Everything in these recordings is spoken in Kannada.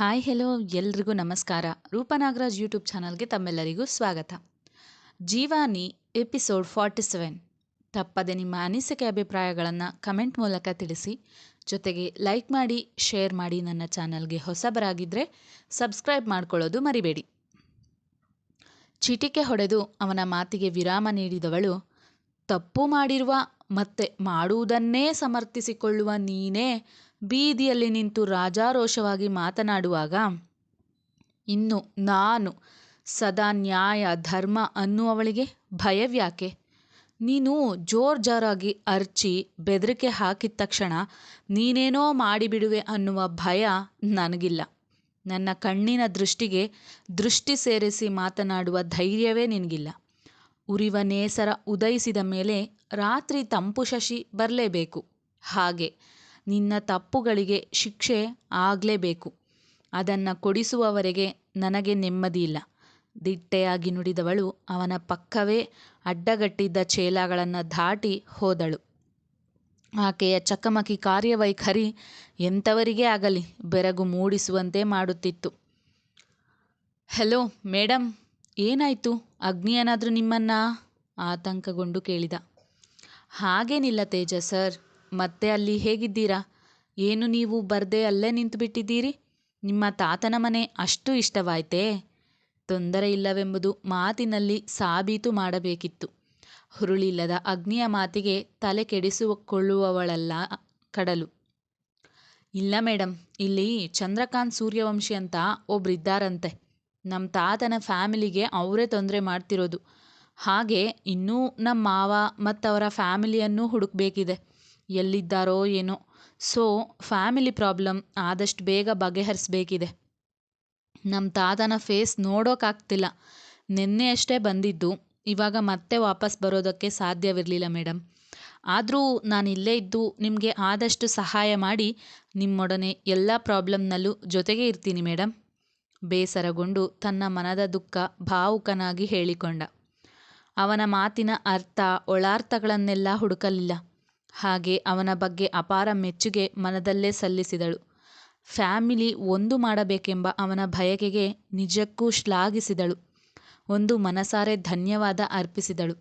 ಹಾಯ್ ಹೆಲೋ ಎಲ್ರಿಗೂ ನಮಸ್ಕಾರ. ರೂಪನಾಗರಾಜ್ ಯೂಟ್ಯೂಬ್ ಚಾನಲ್ಗೆ ತಮ್ಮೆಲ್ಲರಿಗೂ ಸ್ವಾಗತ. Jeevani episode forty seven. ತಪ್ಪದೆ ನಿಮ್ಮ ಅನಿಸಿಕೆ ಅಭಿಪ್ರಾಯಗಳನ್ನು ಕಮೆಂಟ್ ಮೂಲಕ ತಿಳಿಸಿ. ಜೊತೆಗೆ ಲೈಕ್ ಮಾಡಿ, ಶೇರ್ ಮಾಡಿ ನನ್ನ ಚಾನಲ್ಗೆ ಹೊಸಬರಾಗಿದ್ದರೆ ಸಬ್ಸ್ಕ್ರೈಬ್ ಮಾಡ್ಕೊಳ್ಳೋದು ಮರಿಬೇಡಿ. ಚಿಟಿಕೆ ಹೊಡೆದು ಅವನ ಮಾತಿಗೆ ವಿರಾಮ ನೀಡಿದವಳು, ತಪ್ಪು ಮಾಡಿರುವ ಮತ್ತೆ ಮಾಡುವುದನ್ನೇ ಸಮರ್ಥಿಸಿಕೊಳ್ಳುವ ನೀನೇ ಬೀದಿಯಲ್ಲಿ ನಿಂತು ರಾಜಾರೋಷವಾಗಿ ಮಾತನಾಡುವಾಗ, ಇನ್ನು ನಾನು ಸದಾ ನ್ಯಾಯ, ಧರ್ಮ ಅನ್ನುವವಳಿಗೆ ಭಯವ್ಯಾಕೆ? ನೀನು ಜೋರ್ ಜೋರಾಗಿ ಅರ್ಚಿ ಬೆದರಿಕೆ ಹಾಕಿದ ತಕ್ಷಣ ನೀನೇನೋ ಮಾಡಿಬಿಡುವೆ ಅನ್ನುವ ಭಯ ನನಗಿಲ್ಲ. ನನ್ನ ಕಣ್ಣಿನ ದೃಷ್ಟಿಗೆ ದೃಷ್ಟಿ ಸೇರಿಸಿ ಮಾತನಾಡುವ ಧೈರ್ಯವೇ ನಿನಗಿಲ್ಲ. ಉರಿವ ನೇಸರ ಉದಯಿಸಿದ ಮೇಲೆ ರಾತ್ರಿ ತಂಪು ಶಶಿ ಬರಲೇಬೇಕು. ಹಾಗೆ ನಿನ್ನ ತಪ್ಪುಗಳಿಗೆ ಶಿಕ್ಷೆ ಆಗಲೇಬೇಕು. ಅದನ್ನು ಕೊಡಿಸುವವರೆಗೆ ನನಗೆ ನೆಮ್ಮದಿಯಿಲ್ಲ ದಿಟ್ಟೆಯಾಗಿ ನುಡಿದವಳು ಅವನ ಪಕ್ಕವೇ ಅಡ್ಡಗಟ್ಟಿದ್ದ ಚೇಲಾಗಳನ್ನು ದಾಟಿ ಹೋದಳು. ಆಕೆಯ ಚಕಮಕಿ ಕಾರ್ಯವೈಖರಿ ಎಂಥವರಿಗೇ ಆಗಲಿ ಬೆರಗು ಮೂಡಿಸುವಂತೆ ಮಾಡುತ್ತಿತ್ತು. ಹೆಲೋ ಮೇಡಮ್ ಏನಾಯಿತು? ಅಗ್ನಿ ಏನಾದರೂ ನಿಮ್ಮನ್ನ ಆತಂಕಗೊಂಡು ಕೇಳಿದ. ಹಾಗೇನಿಲ್ಲ ತೇಜ ಸರ್, ಮತ್ತೆ ಅಲ್ಲಿ ಹೇಗಿದ್ದೀರಾ? ಏನು ನೀವು ಬರದೆ ಅಲ್ಲೇ ನಿಂತುಬಿಟ್ಟಿದ್ದೀರಿ? ನಿಮ್ಮ ತಾತನ ಮನೆ ಅಷ್ಟು ಇಷ್ಟವಾಯ್ತೇ? ತೊಂದರೆ ಇಲ್ಲವೆಂಬುದು ಮಾತಿನಲ್ಲಿ ಸಾಬೀತು ಮಾಡಬೇಕಿತ್ತು. ಹುರುಳಿಲ್ಲದ ಅಗ್ನಿಯ ಮಾತಿಗೆ ತಲೆ ಕೆಡಿಸಿಕೊಳ್ಳುವವಳಲ್ಲ ಕಡಲು. ಇಲ್ಲ ಮೇಡಮ್ ಇಲ್ಲಿ ಚಂದ್ರಕಾಂತ್ ಸೂರ್ಯವಂಶಿ ಅಂತ ಒಬ್ರಿದ್ದಾರಂತೆ. ನಮ್ಮ ತಾತನ ಫ್ಯಾಮಿಲಿಗೆ ಅವರೇ ತೊಂದರೆ ಮಾಡ್ತಿರೋದು. ಹಾಗೆ ಇನ್ನೂ ನಮ್ಮ ಮಾವ ಮತ್ತವರ ಫ್ಯಾಮಿಲಿಯನ್ನು ಹುಡುಕಬೇಕಿದೆ. ಎಲ್ಲಿದ್ದಾರೋ ಏನೋ. ಸೊ, ಫ್ಯಾಮಿಲಿ ಪ್ರಾಬ್ಲಮ್ ಆದಷ್ಟು ಬೇಗ ಬಗೆಹರಿಸ್ಬೇಕಿದೆ. ನಮ್ಮ ತಾತನ ಫೇಸ್ ನೋಡೋಕ್ಕಾಗ್ತಿಲ್ಲ ನಿನ್ನೆಯಷ್ಟೇ ಬಂದಿದ್ದು. ಇವಾಗ ಮತ್ತೆ ವಾಪಸ್ ಬರೋದಕ್ಕೆ ಸಾಧ್ಯವಿರಲಿಲ್ಲ ಮೇಡಮ್ ಆದರೂ ನಾನು ಇಲ್ಲೇ ಇದ್ದು ನಿಮಗೆ ಆದಷ್ಟು ಸಹಾಯ ಮಾಡಿ ನಿಮ್ಮೊಡನೆ ಎಲ್ಲ ಪ್ರಾಬ್ಲಮ್ನಲ್ಲೂ ಜೊತೆಗೆ ಇರ್ತೀನಿ ಮೇಡಮ್ ಬೇಸರಗೊಂಡು ತನ್ನ ಮನದ ದುಃಖ ಭಾವುಕನಾಗಿ ಹೇಳಿಕೊಂಡ. ಅವನ ಮಾತಿನ ಅರ್ಥ ಒಳಾರ್ಥಗಳನ್ನೆಲ್ಲ ಹುಡುಕಲಿಲ್ಲ. ಹಾಗೆ ಅವನ ಬಗ್ಗೆ ಅಪಾರ ಮೆಚ್ಚುಗೆ ಮನದಲ್ಲೇ ಸಲ್ಲಿಸಿದಳು. ಫ್ಯಾಮಿಲಿ ಒಂದು ಮಾಡಬೇಕೆಂಬ ಅವನ ಬಯಕೆಗೆ ನಿಜಕ್ಕೂ ಶ್ಲಾಘಿಸಿದಳು. ಒಂದು ಮನಸಾರೆ ಧನ್ಯವಾದ ಅರ್ಪಿಸಿದಳು.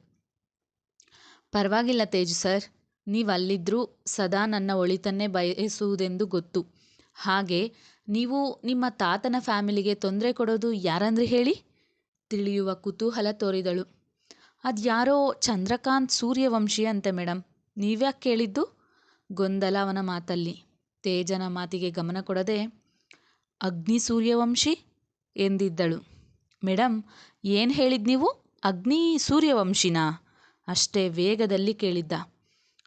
ಪರವಾಗಿಲ್ಲ ತೇಜು ಸರ್ ನೀವು ಅಲ್ಲಿದ್ದರೂ ಸದಾ ನನ್ನ ಒಳಿತನ್ನೇ ಬಯಸುವುದೆಂದು ಗೊತ್ತು. ಹಾಗೆ ನೀವು ನಿಮ್ಮ ತಾತನ ಫ್ಯಾಮಿಲಿಗೆ ತೊಂದರೆ ಕೊಡೋದು ಯಾರಂದ್ರೆ ಹೇಳಿ? ತಿಳಿಯುವ ಕುತೂಹಲ ತೋರಿದಳು. ಅದು ಯಾರೋ ಚಂದ್ರಕಾಂತ್ ಸೂರ್ಯವಂಶಿ ಅಂತೆ ಮೇಡಮ್ ನೀವ್ಯಾಕೆ ಕೇಳಿದ್ದು? ಗೊಂದಲ ಅವನ ಮಾತಲ್ಲಿ. ತೇಜನ ಮಾತಿಗೆ ಗಮನ ಕೊಡದೆ, ಅಗ್ನಿ ಸೂರ್ಯವಂಶಿ? ಎಂದಿದ್ದಳು. ಮೇಡಮ್ ಏನು ಹೇಳಿದ್ ನೀವು? ಅಗ್ನಿ ಸೂರ್ಯವಂಶಿನಾ? ಅಷ್ಟೇ ವೇಗದಲ್ಲಿ ಕೇಳಿದ್ದ.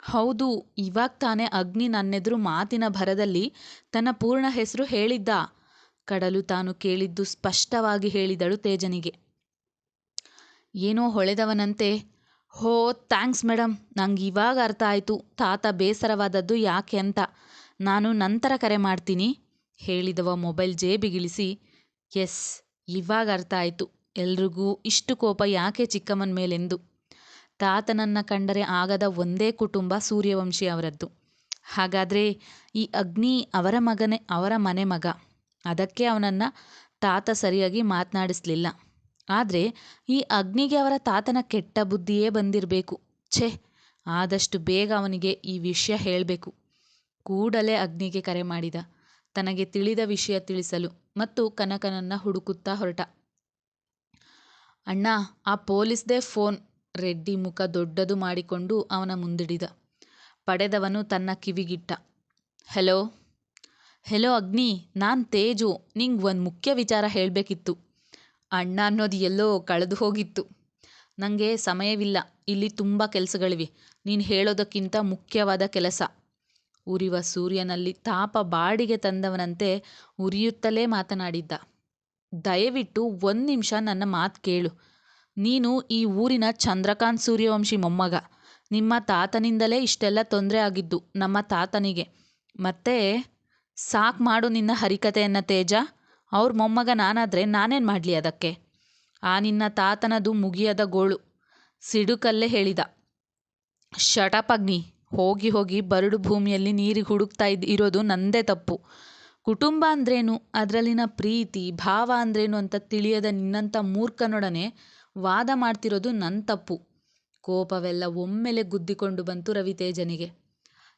ಹೌದು, ಇವಾಗ ತಾನೇ ಅಗ್ನಿ ನನ್ನೆದುರು ಮಾತಿನ ಭರದಲ್ಲಿ ತನ್ನ ಪೂರ್ಣ ಹೆಸರು ಹೇಳಿದ್ದ. ಕಡಲು ತಾನು ಕೇಳಿದ್ದು ಸ್ಪಷ್ಟವಾಗಿ ಹೇಳಿದಳು ತೇಜನಿಗೆ. ಏನೋ ಹೊಳೆದವನಂತೆ. ಹೋ, ಥ್ಯಾಂಕ್ಸ್ ಮೇಡಮ್ ನಂಗೆ ಇವಾಗ ಅರ್ಥ ಆಯಿತು. ತಾತ ಬೇಸರವಾದದ್ದು ಯಾಕೆ ಅಂತ. ನಾನು ನಂತರ ಕರೆ ಮಾಡ್ತೀನಿ. ಹೇಳಿದವ ಮೊಬೈಲ್ ಜೇಬಿಗಿಳಿಸಿ. ಎಸ್, ಇವಾಗ ಅರ್ಥ ಆಯಿತು. ಎಲ್ರಿಗೂ ಇಷ್ಟು ಕೋಪ ಯಾಕೆ ಚಿಕ್ಕಮ್ಮನ ಮೇಲೆಂದು? ತಾತನನ್ನು ಕಂಡರೆ ಆಗದ ಒಂದೇ ಕುಟುಂಬ ಸೂರ್ಯವಂಶಿ ಅವರದ್ದು. ಹಾಗಾದರೆ ಈ ಅಗ್ನಿ ಅವರ ಮಗನೇ, ಅವರ ಮನೆ ಮಗ. ಅದಕ್ಕೆ ಅವನನ್ನು ತಾತ ಸರಿಯಾಗಿ ಮಾತನಾಡಿಸ್ಲಿಲ್ಲ. ಆದರೆ ಈ ಅಗ್ನಿಗೆ ಅವರ ತಾತನ ಕೆಟ್ಟ ಬುದ್ಧಿಯೇ ಬಂದಿರಬೇಕು. ಛೇ, ಆದಷ್ಟು ಬೇಗ ಅವನಿಗೆ ಈ ವಿಷಯ ಹೇಳಬೇಕು. ಕೂಡಲೇ ಅಗ್ನಿಗೆ ಕರೆ ಮಾಡಿದ. ತನಗೆ ತಿಳಿದ ವಿಷಯ ತಿಳಿಸಲು ಮತ್ತು ಕನಕನನ್ನು ಹುಡುಕುತ್ತಾ ಹೊರಟ. ಅಣ್ಣ, ಆ ಪೊಲೀಸ್ದೇ ಫೋನ್. ರೆಡ್ಡಿ ಮುಖ ದೊಡ್ಡದು ಮಾಡಿಕೊಂಡು ಅವನ ಮುಂದಿಡಿದ. ಪಡೆದವನು ತನ್ನ ಕಿವಿಗಿಟ್ಟ. ಹೆಲೋ? ಹೆಲೋ ಅಗ್ನಿ, ನಾನು ತೇಜು. ನಿಂಗ್ ಒಂದು ಮುಖ್ಯ ವಿಚಾರ ಹೇಳಬೇಕಿತ್ತು. ಅಣ್ಣ ಅನ್ನೋದು ಎಲ್ಲೋ ಕಳೆದು ಹೋಗಿತ್ತು. ನನಗೆ ಸಮಯವಿಲ್ಲ. ಇಲ್ಲಿ ತುಂಬ ಕೆಲಸಗಳಿವೆ. ನೀನು ಹೇಳೋದಕ್ಕಿಂತ ಮುಖ್ಯವಾದ ಕೆಲಸ. ಉರಿವ ಸೂರ್ಯನಲ್ಲಿ ತಾಪ ಬಾಡಿಗೆ ತಂದವನಂತೆ ಉರಿಯುತ್ತಲೇ ಮಾತನಾಡಿದ್ದ. ದಯವಿಟ್ಟು ಒಂದು ನಿಮಿಷ ನನ್ನ ಮಾತು ಕೇಳು. ನೀನು ಈ ಊರಿನ ಚಂದ್ರಕಾಂತ್ ಸೂರ್ಯವಂಶಿ ಮೊಮ್ಮಗ. ನಿಮ್ಮ ತಾತನಿಂದಲೇ ಇಷ್ಟೆಲ್ಲ ತೊಂದರೆ ಆಗಿದ್ದು ನಮ್ಮ ತಾತನಿಗೆ. ಮತ್ತೆ ಸಾಕು ಮಾಡು ನಿನ್ನ ಹರಿಕತೆಯನ್ನು ತೇಜ. ಅವ್ರ ಮೊಮ್ಮಗ ನಾನಾದರೆ ನಾನೇನು ಮಾಡಲಿ ಅದಕ್ಕೆ? ಆ ನಿನ್ನ ತಾತನದು ಮುಗಿಯದ ಗೋಳು. ಸಿಡುಕಲ್ಲೇ ಹೇಳಿದ. ಶಟಪಗ್ನಿ ಹೋಗಿ ಹೋಗಿ ಬರಡು ಭೂಮಿಯಲ್ಲಿ ನೀರಿಗೆ ಹುಡುಕ್ತಾ ಇದ್ ಇರೋದು ನಂದೇ ತಪ್ಪು. ಕುಟುಂಬ ಅಂದ್ರೇನು? ಅದರಲ್ಲಿನ ಪ್ರೀತಿ, ಭಾವ ಅಂದ್ರೇನು ಅಂತ ತಿಳಿಯದ ನಿನ್ನಂಥ ಮೂರ್ಖನೊಡನೆ ವಾದ ಮಾಡ್ತಿರೋದು ನನ್ನ ತಪ್ಪು. ಕೋಪವೆಲ್ಲ ಒಮ್ಮೆಲೆ ಗುದ್ದಿಕೊಂಡು ಬಂತು ರವಿತೇಜನಿಗೆ.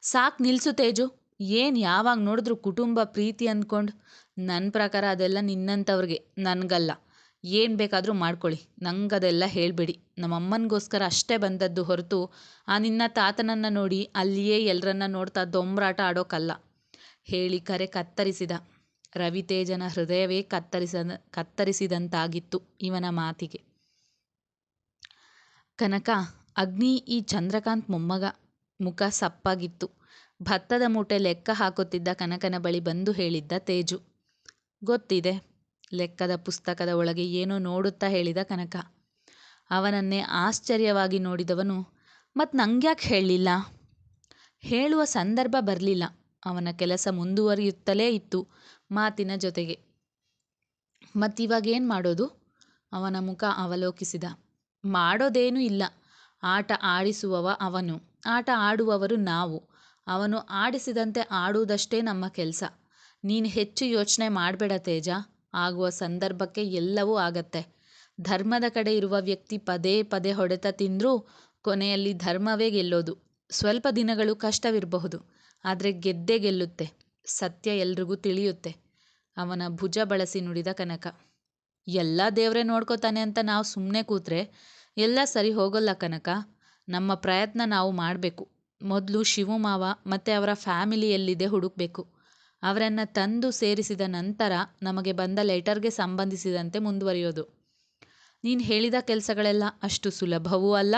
ಸಾಕು ನಿಲ್ಸು ತೇಜು, ಏನು ಯಾವಾಗ ನೋಡಿದ್ರು ಕುಟುಂಬ ಪ್ರೀತಿ ಅಂದ್ಕೊಂಡು ನನ್ನ ಪ್ರಕಾರ ಅದೆಲ್ಲ ನಿನ್ನಂಥವ್ರಿಗೆ ನನಗಲ್ಲ. ಏನು ಬೇಕಾದರೂ ಮಾಡ್ಕೊಳ್ಳಿ, ನಂಗದೆಲ್ಲ ಹೇಳಬೇಡಿ. ನಮ್ಮಮ್ಮನಿಗೋಸ್ಕರ ಅಷ್ಟೇ ಬಂದದ್ದು ಹೊರತು ಆ ನಿನ್ನ ತಾತನನ್ನು ನೋಡಿ ಅಲ್ಲಿಯೇ ಎಲ್ಲರನ್ನ ನೋಡ್ತಾ ದೊಂಬರಾಟ ಆಡೋಕ್ಕಲ್ಲ ಹೇಳಿ ಕರೆ ಕತ್ತರಿಸಿದ. ರವಿತೇಜನ ಹೃದಯವೇ ಕತ್ತರಿಸ ಕತ್ತರಿಸಿದಂತಾಗಿತ್ತು ಇವನ ಮಾತಿಗೆ. ಕನಕ, ಅಗ್ನಿ ಈ ಚಂದ್ರಕಾಂತ್ ಮೊಮ್ಮಗ. ಮುಖ ಸಪ್ಪಾಗಿತ್ತು. ಭತ್ತದ ಮೂಟೆ ಲೆಕ್ಕ ಹಾಕುತ್ತಿದ್ದ ಕನಕನ ಬಳಿ ಬಂದು ಹೇಳಿದ್ದ ತೇಜು. ಗೊತ್ತಿದೆ, ಲೆಕ್ಕದ ಪುಸ್ತಕದ ಒಳಗೆ ಏನೋ ನೋಡುತ್ತಾ ಹೇಳಿದ ಕನಕ. ಅವನನ್ನೇ ಆಶ್ಚರ್ಯವಾಗಿ ನೋಡಿದವನು ಮತ್ತು ನಂಗ್ಯಾಕೆ ಹೇಳಲಿಲ್ಲ? ಹೇಳುವ ಸಂದರ್ಭ ಬರಲಿಲ್ಲ. ಅವನ ಕೆಲಸ ಮುಂದುವರಿಯುತ್ತಲೇ ಇತ್ತು ಮಾತಿನ ಜೊತೆಗೆ. ಮತ್ತಿವಾಗೇನು ಮಾಡೋದು? ಅವನ ಮುಖ ಅವಲೋಕಿಸಿದ. ಮಾಡೋದೇನೂ ಇಲ್ಲ. ಆಟ ಆಡಿಸುವವ ಅವನು. ಆಟ ಆಡುವವರು ನಾವು. ಅವನು ಆಡಿಸಿದಂತೆ ಆಡುವುದಷ್ಟೇ ನಮ್ಮ ಕೆಲಸ. ನೀನು ಹೆಚ್ಚು ಯೋಚನೆ ಮಾಡಬೇಡ ತೇಜ. ಆಗುವ ಸಂದರ್ಭಕ್ಕೆ ಎಲ್ಲವೂ ಆಗತ್ತೆ. ಧರ್ಮದ ಕಡೆ ಇರುವ ವ್ಯಕ್ತಿ ಪದೇ ಪದೇ ಹೊಡೆತ ತಿಂದರೂ ಕೊನೆಯಲ್ಲಿ ಧರ್ಮವೇ ಗೆಲ್ಲೋದು. ಸ್ವಲ್ಪ ದಿನಗಳು ಕಷ್ಟವಿರಬಹುದು. ಆದರೆ ಗೆದ್ದೇ ಗೆಲ್ಲುತ್ತೆ. ಸತ್ಯ ಎಲ್ರಿಗೂ ತಿಳಿಯುತ್ತೆ. ಅವನ ಭುಜ ಬಳಸಿ ನುಡಿದ ಕನಕ. ಎಲ್ಲ ದೇವರೇ ನೋಡ್ಕೋತಾನೆ ಅಂತ ನಾವು ಸುಮ್ಮನೆ ಕೂತ್ರೆ ಎಲ್ಲ ಸರಿ ಹೋಗೋಲ್ಲ ಕನಕ. ನಮ್ಮ ಪ್ರಯತ್ನ ನಾವು ಮಾಡಬೇಕು. ಮೊದಲು ಶಿವಮಾವ ಮತ್ತು ಅವರ ಫ್ಯಾಮಿಲಿ ಎಲ್ಲಿದೆ ಹುಡುಕಬೇಕು. ಅವರನ್ನು ತಂದು ಸೇರಿಸಿದ ನಂತರ ನಮಗೆ ಬಂದ ಲೆಟರ್ಗೆ ಸಂಬಂಧಿಸಿದಂತೆ ಮುಂದುವರಿಯೋದು. ನೀನು ಹೇಳಿದ ಕೆಲಸಗಳೆಲ್ಲ ಅಷ್ಟು ಸುಲಭವೂ ಅಲ್ಲ,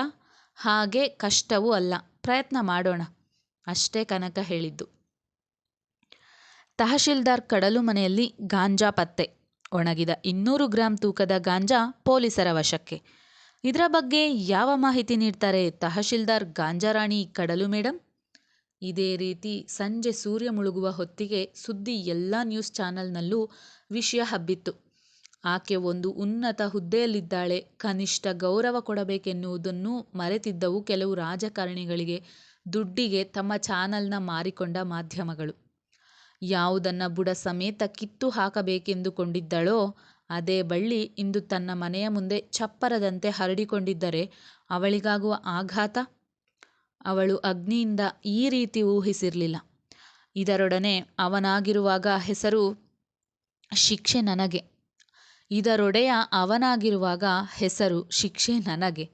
ಹಾಗೆ ಕಷ್ಟವೂ ಅಲ್ಲ. ಪ್ರಯತ್ನ ಮಾಡೋಣ, ಅಷ್ಟೇ ಕನಕ ಹೇಳಿದ್ದು. ತಹಶೀಲ್ದಾರ್ ಕಡಲು ಮನೆಯಲ್ಲಿ ಗಾಂಜಾ ಪತ್ತೆ. ಒಣಗಿದ ಇನ್ನೂರು ಗ್ರಾಂ ತೂಕದ ಗಾಂಜಾ ಪೊಲೀಸರ ವಶಕ್ಕೆ. ಇದರ ಬಗ್ಗೆ ಯಾವ ಮಾಹಿತಿ ನೀಡ್ತಾರೆ ತಹಶೀಲ್ದಾರ್ ಗಾಂಜಾರಾಣಿ ಕಡಲು ಮೇಡಮ್ ಇದೇ ರೀತಿ ಸಂಜೆ ಸೂರ್ಯ ಮುಳುಗುವ ಹೊತ್ತಿಗೆ ಸುದ್ದಿ ಎಲ್ಲ ನ್ಯೂಸ್ ಚಾನೆಲ್ನಲ್ಲೂ ವಿಷಯ ಹಬ್ಬಿತ್ತು. ಆಕೆ ಒಂದು ಉನ್ನತ ಹುದ್ದೆಯಲ್ಲಿದ್ದಾಳೆ. ಕನಿಷ್ಠ ಗೌರವ ಕೊಡಬೇಕೆನ್ನುವುದನ್ನು ಮರೆತಿದ್ದವು ಕೆಲವು ರಾಜಕಾರಣಿಗಳಿಗೆ. ದುಡ್ಡಿಗೆ ತಮ್ಮ ಚಾನಲ್ನ ಮಾರಿಕೊಂಡ ಮಾಧ್ಯಮಗಳು. ಯಾವುದನ್ನು ಬುಡ ಸಮೇತ ಕಿತ್ತು ಹಾಕಬೇಕೆಂದುಕೊಂಡಿದ್ದಳೋ, ಅದೇ ಬಳ್ಳಿ ಇಂದು ತನ್ನ ಮನೆಯ ಮುಂದೆ ಚಪ್ಪರದಂತೆ ಹರಡಿಕೊಂಡಿದ್ದರೆ ಅವಳಿಗಾಗುವ ಆಘಾತ? ಅವಳು ಅಗ್ನಿಯಿಂದ ಈ ರೀತಿ ಊಹಿಸಿರಲಿಲ್ಲ. ಇದರೊಡನೆ ಅವನಾಗಿರುವಾಗ ಹೆಸರು ಶಿಕ್ಷೆ ನನಗೆ. ಇದರೊಡೆಯ ಅವನಾಗಿರುವಾಗ ಹೆಸರು ಶಿಕ್ಷೆ ನನಗೆ.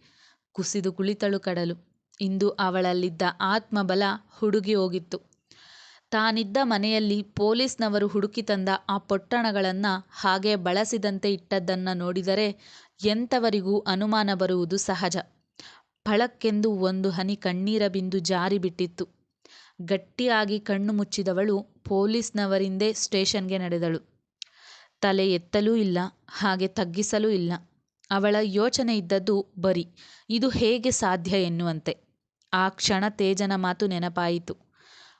ಕುಸಿದು ಕುಳಿತಳು ಕಡಲು. ಇಂದು ಅವಳಲ್ಲಿದ್ದ ಆತ್ಮಬಲ ಹುಡುಗಿ ಹೋಗಿತ್ತು. ತಾನಿದ್ದ ಮನೆಯಲ್ಲಿ ಪೊಲೀಸ್ನವರು ಹುಡುಕಿ ತಂದ ಆ ಪೊಟ್ಟಣಗಳನ್ನು ಹಾಗೆ ಬಳಸಿದಂತೆ ಇಟ್ಟದ್ದನ್ನು ನೋಡಿದರೆ ಎಂಥವರಿಗೂ ಅನುಮಾನ ಬರುವುದು ಸಹಜ. ಫಳಕ್ಕೆಂದು ಒಂದು ಹನಿ ಕಣ್ಣೀರ ಬಿಂದು ಜಾರಿ ಬಿಟ್ಟಿತ್ತು. ಗಟ್ಟಿಯಾಗಿ ಕಣ್ಣು ಮುಚ್ಚಿದವಳು ಪೊಲೀಸ್ನವರಿಂದೇ ಸ್ಟೇಷನ್ಗೆ ನಡೆದಳು. ತಲೆ ಎತ್ತಲೂ ಇಲ್ಲ, ಹಾಗೆ ತಗ್ಗಿಸಲೂ ಇಲ್ಲ. ಅವಳ ಯೋಚನೆ ಇದ್ದದ್ದು ಬರಿ, ಇದು ಹೇಗೆ ಸಾಧ್ಯ ಎನ್ನುವಂತೆ. ಆ ಕ್ಷಣ ತೇಜನ ಮಾತು ನೆನಪಾಯಿತು.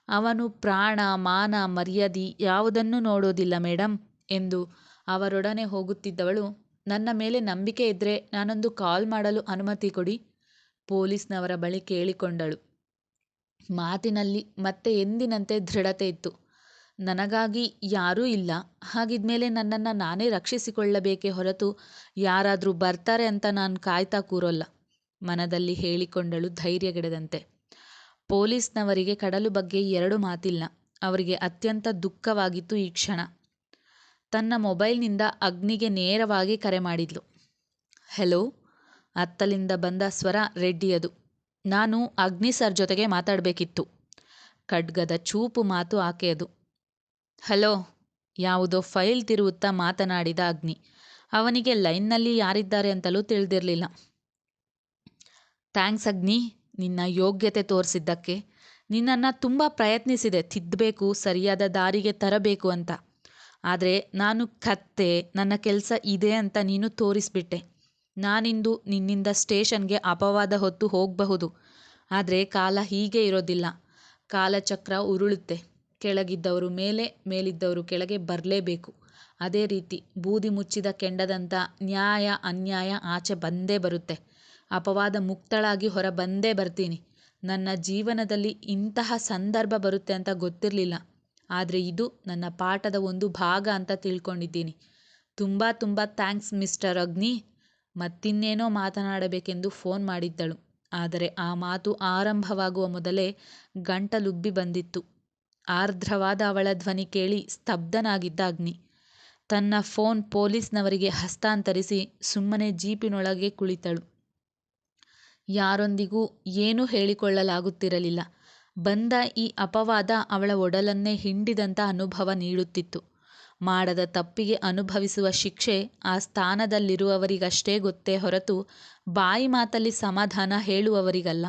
ಅವನು ಪ್ರಾಣ, ಮಾನ, ಮರ್ಯಾದೆ ಯಾವುದನ್ನೂ ನೋಡೋದಿಲ್ಲ ಮೇಡಮ್ ಎಂದು ಅವರೊಡನೆ ಹೋಗುತ್ತಿದ್ದವಳು, ನನ್ನ ಮೇಲೆ ನಂಬಿಕೆ ಇದ್ದರೆ ನಾನೊಂದು ಕಾಲ್ ಮಾಡಲು ಅನುಮತಿ ಕೊಡಿ, ಪೊಲೀಸ್ನವರ ಬಳಿ ಕೇಳಿಕೊಂಡಳು. ಮಾತಿನಲ್ಲಿ ಮತ್ತೆ ಎಂದಿನಂತೆ ದೃಢತೆ ಇತ್ತು. ನನಗಾಗಿ ಯಾರೂ ಇಲ್ಲ, ಹಾಗಿದ್ಮೇಲೆ ನನ್ನನ್ನು ನಾನೇ ರಕ್ಷಿಸಿಕೊಳ್ಳಬೇಕೇ ಹೊರತು ಯಾರಾದರೂ ಬರ್ತಾರೆ ಅಂತ ನಾನು ಕಾಯ್ತಾ ಕೂರೋಲ್ಲ, ಮನದಲ್ಲಿ ಹೇಳಿಕೊಂಡಳು ಧೈರ್ಯಗೆಡದಂತೆ. ಪೊಲೀಸ್ನವರಿಗೆ ಕಡಲು ಬಗ್ಗೆ ಎರಡು ಮಾತಿಲ್ಲ. ಅವರಿಗೆ ಅತ್ಯಂತ ದುಃಖವಾಗಿತ್ತು ಈ ಕ್ಷಣ. ತನ್ನ ಮೊಬೈಲ್ನಿಂದ ಅಗ್ನಿಗೆ ನೇರವಾಗಿ ಕರೆ ಮಾಡಿದ್ಲು. ಹೆಲೋ, ಅತ್ತಲಿಂದ ಬಂದ ಸ್ವರ ರೆಡ್ಡಿಯದು. ನಾನು ಅಗ್ನಿ ಸರ್ ಜೊತೆಗೆ ಮಾತಾಡಬೇಕಿತ್ತು. ಖಡ್ಗದ ಚೂಪು ಮಾತು ಆಕೆಯದು. ಹಲೋ, ಯಾವುದೋ ಫೈಲ್ ತಿರುವುತ್ತಾ ಮಾತನಾಡಿದ ಅಗ್ನಿ. ಅವನಿಗೆ ಲೈನ್ನಲ್ಲಿ ಯಾರಿದ್ದಾರೆ ಅಂತಲೂ ತಿಳಿದಿರಲಿಲ್ಲ. ಥ್ಯಾಂಕ್ಸ್ ಅಗ್ನಿ. ನಿನ್ನ ಯೋಗ್ಯತೆ ತೋರಿಸಿದ್ದಕ್ಕೆ ನಿನ್ನನ್ನು ತುಂಬ ಪ್ರಯತ್ನಿಸಿದೆ ತಿದ್ದಬೇಕು ಸರಿಯಾದ ದಾರಿಗೆ ತರಬೇಕು ಅಂತ. ಆದರೆ ನಾನು ಕತ್ತೆ, ನನ್ನ ಕೆಲಸ ಇದೆ ಅಂತ ನೀನು ತೋರಿಸ್ಬಿಟ್ಟೆ. ನಾನಿಂದು ನಿನ್ನಿಂದ ಸ್ಟೇಷನ್ಗೆ ಅಪವಾದ ಹೊತ್ತು ಹೋಗಬಹುದು. ಆದರೆ ಕಾಲ ಹೀಗೆ ಇರೋದಿಲ್ಲ. ಕಾಲಚಕ್ರ ಉರುಳುತ್ತೆ. ಕೆಳಗಿದ್ದವರು ಮೇಲೆ, ಮೇಲಿದ್ದವರು ಕೆಳಗೆ ಬರಲೇಬೇಕು. ಅದೇ ರೀತಿ ಬೂದಿ ಮುಚ್ಚಿದ ಕೆಂಡದಂಥ ನ್ಯಾಯ, ಅನ್ಯಾಯ ಆಚೆ ಬಂದೇ ಬರುತ್ತೆ. ಅಪವಾದ ಮುಕ್ತಳಾಗಿ ಹೊರ ಬಂದೇ ಬರ್ತೀನಿ. ನನ್ನ ಜೀವನದಲ್ಲಿ ಇಂತಹ ಸಂದರ್ಭ ಬರುತ್ತೆ ಅಂತ ಗೊತ್ತಿರಲಿಲ್ಲ. ಆದರೆ ಇದು ನನ್ನ ಪಾಠದ ಒಂದು ಭಾಗ ಅಂತ ತಿಳ್ಕೊಂಡಿದ್ದೀನಿ. ತುಂಬ ತುಂಬ ಥ್ಯಾಂಕ್ಸ್ ಮಿಸ್ಟರ್ ಅಗ್ನಿ. ಮತ್ತಿನ್ನೇನೋ ಮಾತನಾಡಬೇಕೆಂದು ಫೋನ್ ಮಾಡಿದ್ದಳು. ಆದರೆ ಆ ಮಾತು ಆರಂಭವಾಗುವ ಮೊದಲೇ ಗಂಟಲುಬ್ಬಿ ಬಂದಿತ್ತು. ಆರ್ದ್ರವಾದ ಅವಳ ಧ್ವನಿ ಕೇಳಿ ಸ್ತಬ್ಧನಾಗಿದ್ದ ಅಗ್ನಿ. ತನ್ನ ಫೋನ್ ಪೊಲೀಸ್ನವರಿಗೆ ಹಸ್ತಾಂತರಿಸಿ ಸುಮ್ಮನೆ ಜೀಪಿನೊಳಗೆ ಕುಳಿತಳು. ಯಾರೊಂದಿಗೂ ಏನೂ ಹೇಳಿಕೊಳ್ಳಲಾಗುತ್ತಿರಲಿಲ್ಲ. ಬಂದ ಈ ಅಪವಾದ ಅವಳ ಒಡಲನ್ನೇ ಹಿಂಡಿದಂಥ ಅನುಭವ ನೀಡುತ್ತಿತ್ತು. ಮಾಡದ ತಪ್ಪಿಗೆ ಅನುಭವಿಸುವ ಶಿಕ್ಷೆ ಆ ಸ್ಥಾನದಲ್ಲಿರುವವರಿಗಷ್ಟೇ ಗೊತ್ತೇ ಹೊರತು ಬಾಯಿ ಮಾತಲ್ಲಿ ಸಮಾಧಾನ ಹೇಳುವವರಿಗಲ್ಲ.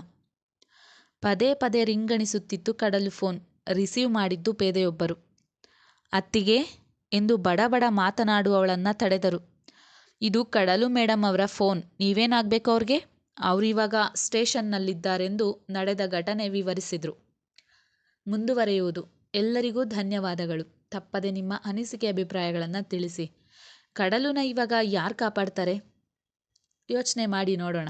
ಪದೇ ಪದೇ ರಿಂಗಣಿಸುತ್ತಿತ್ತು ಕಡಲು ಫೋನ್, ರಿಸೀವ್ ಮಾಡಿದ್ದು ಪೇದೆಯೊಬ್ಬರು. ಅತ್ತಿಗೆ ಎಂದು ಬಡಬಡ ಮಾತನಾಡುವವಳನ್ನ ತಡೆದರು. ಇದು ಕಡಲು ಮೇಡಮ್ ಅವರ ಫೋನ್, ನೀವೇನಾಗಬೇಕು ಅವ್ರಿಗೆ? ಅವರಿವಾಗ ಸ್ಟೇಷನ್ನಲ್ಲಿದ್ದಾರೆಂದು ನಡೆದ ಘಟನೆ ವಿವರಿಸಿದರು. ಮುಂದುವರೆಯುವುದು. ಎಲ್ಲರಿಗೂ ಧನ್ಯವಾದಗಳು. ತಪ್ಪದೆ ನಿಮ್ಮ ಅನಿಸಿಕೆ ಅಭಿಪ್ರಾಯಗಳನ್ನು ತಿಳಿಸಿ. ಕಡಲುನ ಇವಾಗ ಯಾರು ಕಾಪಾಡ್ತಾರೆ? ಯೋಚನೆ ಮಾಡಿ ನೋಡೋಣ.